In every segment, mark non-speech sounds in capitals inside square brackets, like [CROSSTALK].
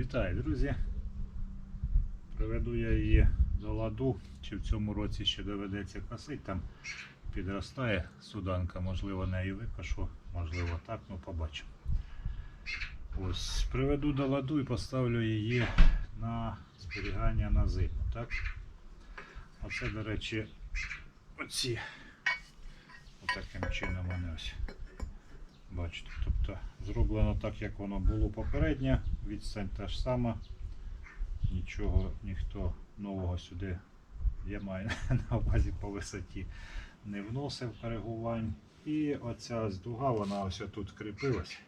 Вітаю, друзі! Приведу я її до ладу, чи в цьому році ще доведеться косити. Там підростає суданка, можливо, нею викошу, можливо так, ну побачимо. Ось, приведу до ладу і поставлю її на зберігання на зиму. Так? Оце, до речі, оці отаким чином вони ось. Бачите, тобто зроблено так, як воно було попередньо, відстань та ж сама. Нічого ніхто нового сюди, я маю [LAUGHS] на увазі по висоті, не вносив коригувань. І оця дуга, вона ось тут кріпилась.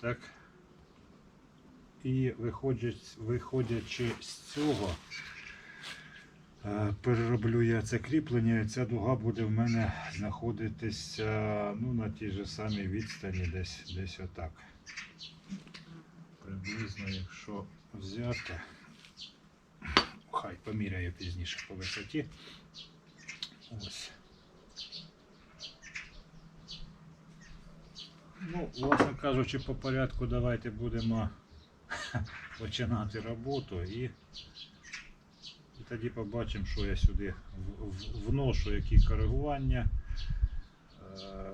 Так. І виходять, виходячи з цього, Перероблю я це кріплення, ця дуга буде в мене знаходитися ну, на тій же самій відстані, десь, десь отак. Приблизно, якщо взяти, хай поміряю пізніше по висоті. Ось. Ну, власне кажучи, по порядку давайте будемо [LAUGHS] починати роботу і тоді побачимо, що я сюди вношу, які коригування. Е,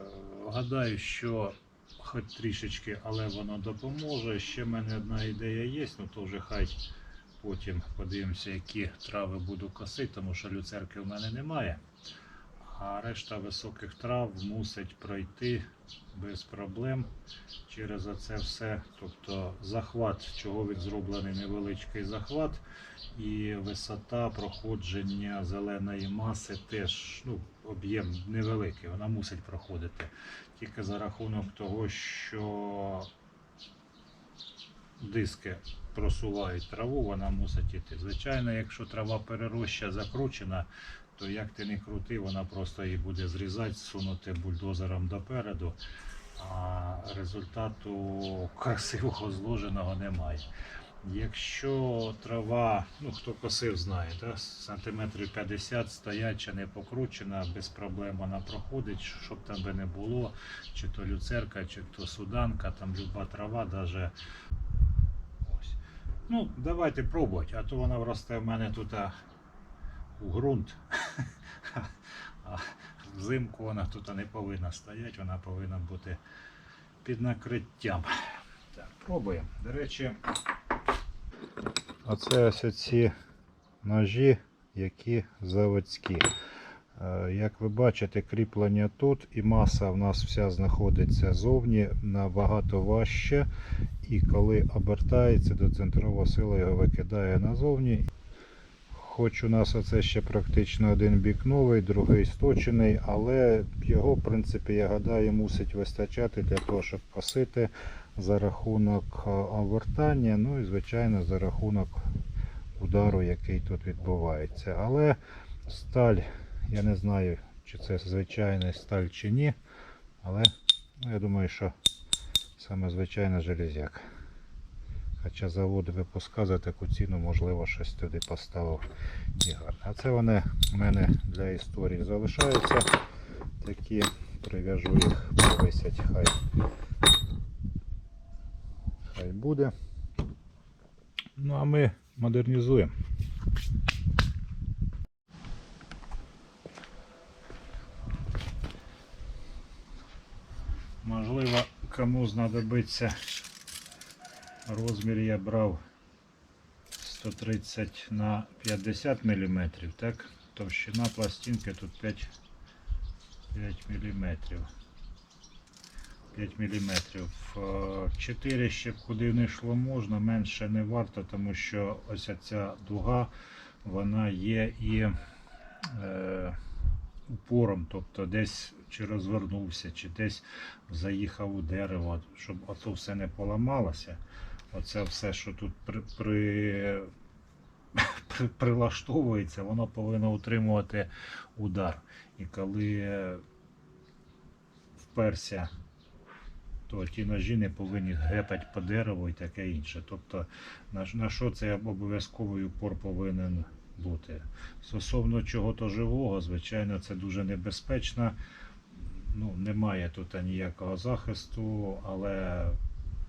Гадаю, що хоч трішечки, але воно допоможе. Ще в мене одна ідея є, ну то вже хай потім подивимося, які трави буду косити, тому що люцерки в мене немає. А решта високих трав мусить пройти без проблем через оце все. Тобто захват, чого він зроблений невеличкий захват, і висота проходження зеленої маси теж ну, об'єм невеликий, вона мусить проходити. Тільки за рахунок того, що диски просувають траву, вона мусить іти. Звичайно, якщо трава перероща закручена, то як ти не крути, вона просто її буде зрізати, сунути бульдозером допереду, а результату красивого зложеного немає. Якщо трава, ну хто косив, знає, да, сантиметрів 50 стояча, не покручена, без проблем вона проходить, щоб там би не було, чи то люцерка, чи то суданка, там люба трава, даже ось. Ну, давайте пробувати, а то вона вросте в мене тут а, у ґрунт. [LAUGHS] А взимку вона тут не повинна стояти, вона повинна бути під накриттям. Так, пробуємо. До речі, Оце ось ці ножі, які заводські. Е, Як ви бачите, кріплення тут і маса в нас вся знаходиться зовні набагато важче. І коли обертається до центрового сила, його викидає назовні. Хоч у нас оце ще практично один бік новий, другий сточений, але його, в принципі, я гадаю, мусить вистачати для того, щоб косити за рахунок е, обертання, ну і звичайно за рахунок удару, який тут відбувається. Але сталь, я не знаю, чи це звичайна сталь чи ні, але ну, я думаю, що саме звичайна железяка. Хоча завод випускав за таку ціну, можливо, щось туди поставив і гарно. А це вони в мене для історії залишаються. Такі прив'яжу їх, повисять, хай хай буде. Ну а ми модернізуємо. Можливо, кому знадобиться розмір я брав 130 на 50 мм, так? Товщина пластинки тут 5, 5 мм. 5 мм. 4 ще куди не йшло можна, менше не варто, тому що ось ця дуга вона є і е, упором, тобто десь чи розвернувся, чи десь заїхав у дерево, щоб ото все не поламалося. Оце все, що тут при, при, при, прилаштовується, воно повинно утримувати удар. І коли вперся то ті ножі не повинні гепати по дереву і таке інше. Тобто на, на що це обов'язковий упор повинен бути. Стосовно чого-то живого, звичайно, це дуже небезпечно. Ну, немає тут ніякого захисту, але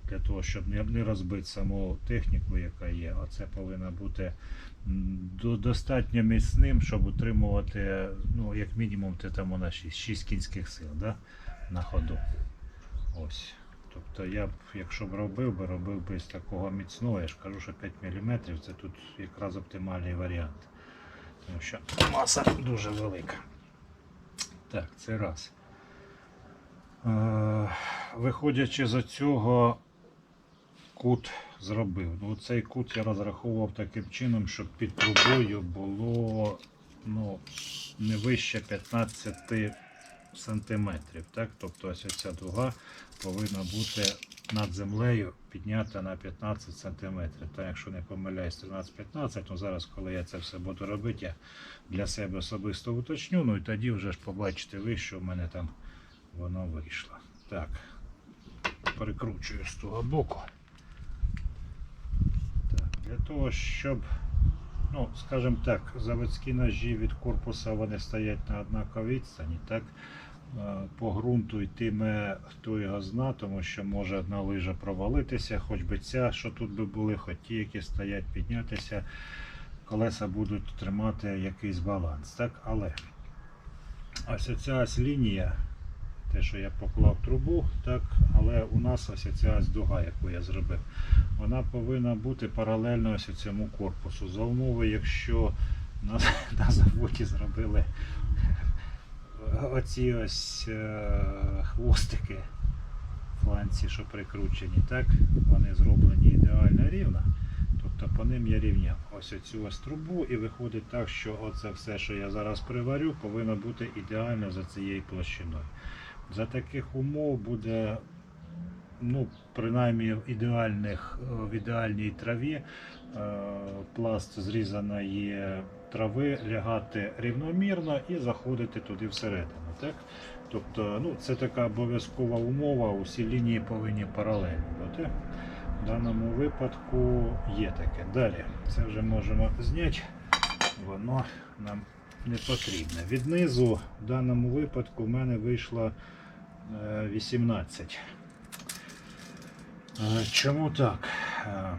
для того, щоб не, розбити саму техніку, яка є. Оце повинно бути до, достатньо міцним, щоб утримувати, ну, як мінімум, ти там на 6, 6 кінських сил да? на ходу. Ось. Тобто я б, якщо б робив би, робив би з такого міцного, я ж кажу, що 5 мм це тут якраз оптимальний варіант. Тому що маса дуже велика. Так, це раз. Е, виходячи з цього, кут зробив. Ну, цей кут я розраховував таким чином, щоб під трубою було ну, не вище 15 сантиметрів. Так? Тобто ось ця дуга повинна бути над землею піднята на 15 сантиметрів. Та якщо не помиляюсь, 13-15, ну зараз, коли я це все буду робити, я для себе особисто уточню, ну і тоді вже ж побачите ви, що в мене там воно вийшло. Так, перекручую з того боку. Так, для того, щоб, ну, скажімо так, заводські ножі від корпуса вони стоять на однаковій відстані, так? Е, По ґрунту йтиме хто його зна, тому що може одна лижа провалитися, хоч би ця, що тут би були, хоч ті, які стоять, піднятися, колеса будуть тримати якийсь баланс. Так? Але ось ця ось лінія, те, що я поклав трубу, так, але у нас ось ця дуга, яку я зробив, вона повинна бути паралельно ось цьому корпусу. За умови, якщо на, [LAUGHS] на заводі зробили оці ось е, хвостики фланці, що прикручені, так, вони зроблені ідеально рівно. Тобто по ним я рівняв ось цю ось трубу і виходить так, що оце все, що я зараз приварю, повинно бути ідеально за цією площиною. За таких умов буде, ну, принаймні в, ідеальних, в ідеальній траві е, пласт зрізаної трави лягати рівномірно і заходити туди всередину. Так? Тобто ну, це така обов'язкова умова, усі лінії повинні паралельно бути. В даному випадку є таке. Далі це вже можемо зняти, воно нам не потрібне. Від низу в даному випадку в мене вийшло е, 18. Е, Чому так? Е,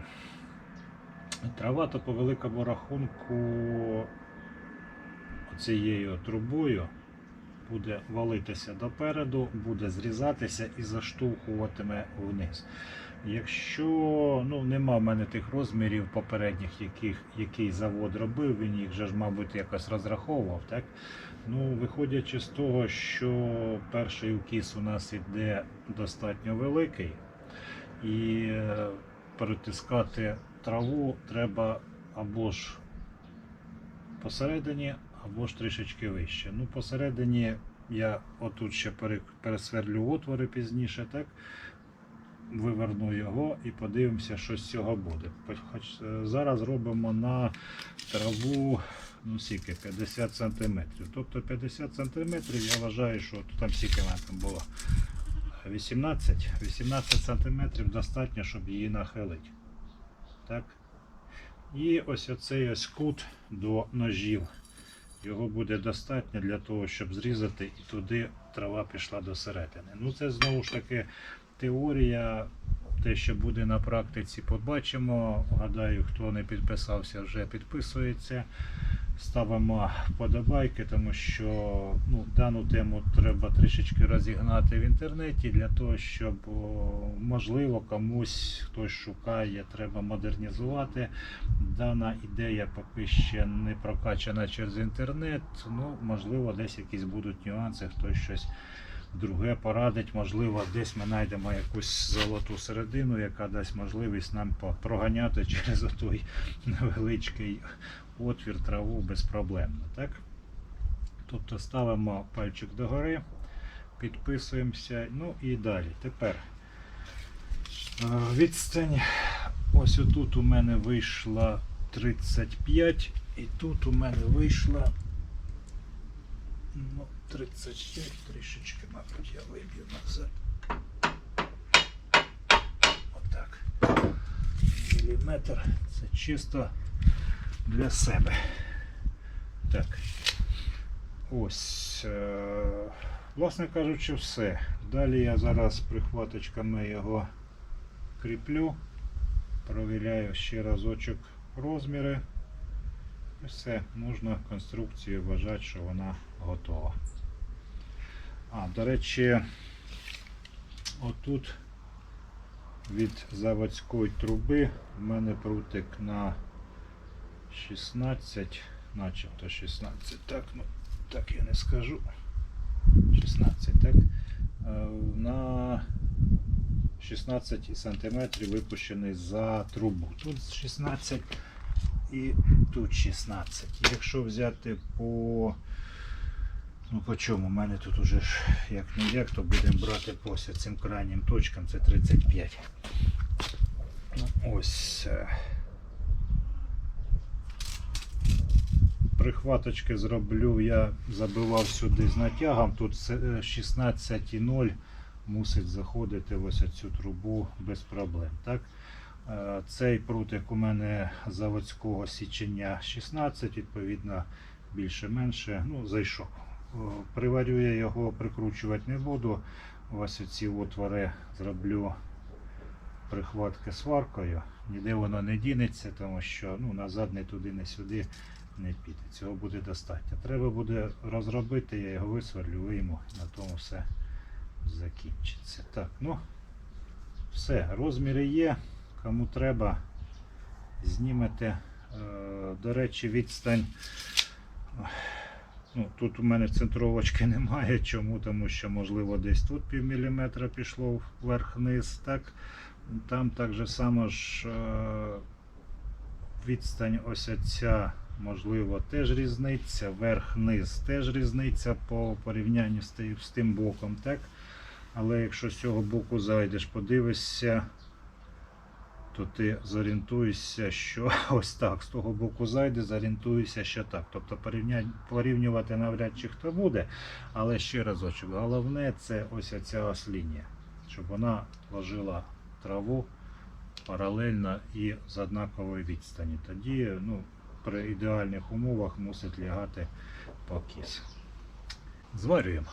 Трава то по великому рахунку цією трубою буде валитися допереду, буде зрізатися і заштовхуватиме вниз. Якщо ну, нема в мене тих розмірів попередніх, яких, який завод робив, він їх же ж, мабуть, якось розраховував. Так? Ну, виходячи з того, що перший укіс у нас іде достатньо великий, і е, перетискати траву треба або ж посередині, або ж трішечки вище. Ну, посередині я отут ще пере- пересверлю отвори пізніше, так? Виверну його і подивимося, що з цього буде. Хоч е, зараз робимо на траву ну, скільки, 50 см. Тобто 50 см я вважаю, що там скільки в мене там було. 18, 18 см достатньо, щоб її нахилити. Так? І ось оцей ось кут до ножів. Його буде достатньо для того, щоб зрізати і туди трава пішла до середини. Ну це знову ж таки теорія. Те, що буде на практиці, побачимо. Гадаю, хто не підписався, вже підписується. Ставимо вподобайки, тому що ну, дану тему треба трішечки розігнати в інтернеті для того, щоб можливо комусь хтось шукає, треба модернізувати. Дана ідея поки ще не прокачана через інтернет. Ну, можливо, десь якісь будуть нюанси, хтось щось друге порадить. Можливо, десь ми знайдемо якусь золоту середину, яка дасть можливість нам проганяти [LAUGHS] через той невеличкий отвір траву безпроблемно. Так? Тобто ставимо пальчик догори, підписуємося. Ну і далі. Тепер е, відстань. Ось отут у мене вийшла 35, і тут у мене вийшла ну, 35, трішечки, мабуть, я виб'ю назад. Отак. Міліметр. Це чисто для себе. Так. Ось. е, Власне кажучи, все. Далі я зараз прихваточками його кріплю, провіряю ще разочок розміри. І все, можна конструкцію вважати, що вона готова. А, до речі, отут від заводської труби в мене прутик на 16, начебто 16, так, ну так я не скажу. 16, так? Е, На 16 сантиметрів випущений за трубу. Тут 16 і тут 16. Якщо взяти по. Ну по чому? У мене тут уже ж як не як, то будемо брати по цим крайнім точкам, це 35. Ну, ось. е. Прихваточки зроблю, я забивав сюди з натягом, тут е, 16,0 мусить заходити ось цю трубу без проблем. Так? Е, Цей прутик у мене заводського січення 16, відповідно більше-менше ну, зайшов. О, Приварю я його, прикручувати не буду. Ось ці отвори зроблю прихватки сваркою. Ніде воно не дінеться, тому що ну, назад не туди, не сюди не піде. Цього буде достатньо. Треба буде розробити, я його висверлю, вийму, на тому все закінчиться. Так, ну все, розміри є. Кому треба, знімете. Е, До речі, відстань. Ну, тут у мене центровочки [LAUGHS] немає. Чому? Тому що, можливо, десь тут пів пішло вверх-вниз. Так? Там так же само ж е, відстань ось ця, можливо, теж різниця, верх-низ теж різниця по тим, з тим боком. Так? Але якщо з цього боку зайдеш, подивишся, то ти зорієнтуєшся, що [LAUGHS] ось так, з того боку зайде, зорієнтуєшся, що так. Тобто порівнювати навряд чи хто буде, але ще разочок, головне це ось ця ось лінія, щоб вона ложила траву паралельно і з однакової відстані. Тоді ну, при ідеальних умовах мусить лягати покіс. Зварюємо.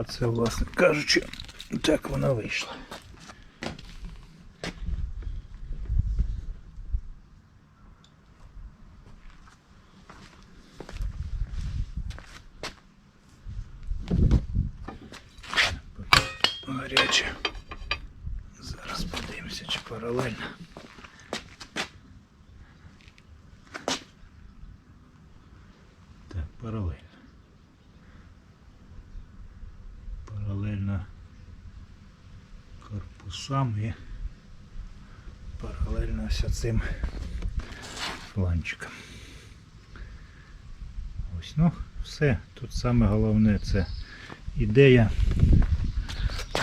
Ну, а це, власне кажучи, так вона вийшла. Гаряче. Зараз подивимося, чи паралельно. Так, паралельно. паралельно корпусам і паралельно ось цим фланчиком. Ось, ну, все. Тут саме головне це ідея.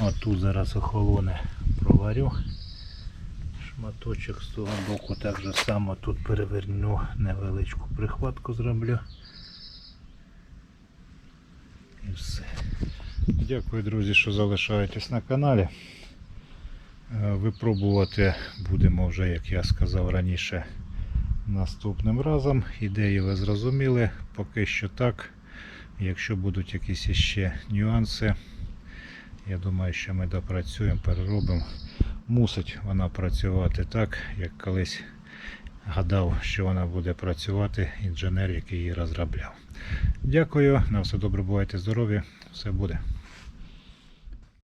Отут зараз охолоне проварю. Шматочок з того боку так же само тут переверну невеличку прихватку зроблю. І все. Дякую, друзі, що залишаєтесь на каналі. Е, Випробувати будемо вже, як я сказав раніше, наступним разом. Ідеї ви зрозуміли. Поки що так. Якщо будуть якісь іще нюанси, я думаю, що ми допрацюємо, переробимо. Мусить вона працювати так, як колись гадав, що вона буде працювати інженер, який її розробляв. Дякую, на все добре, бувайте здорові, все буде.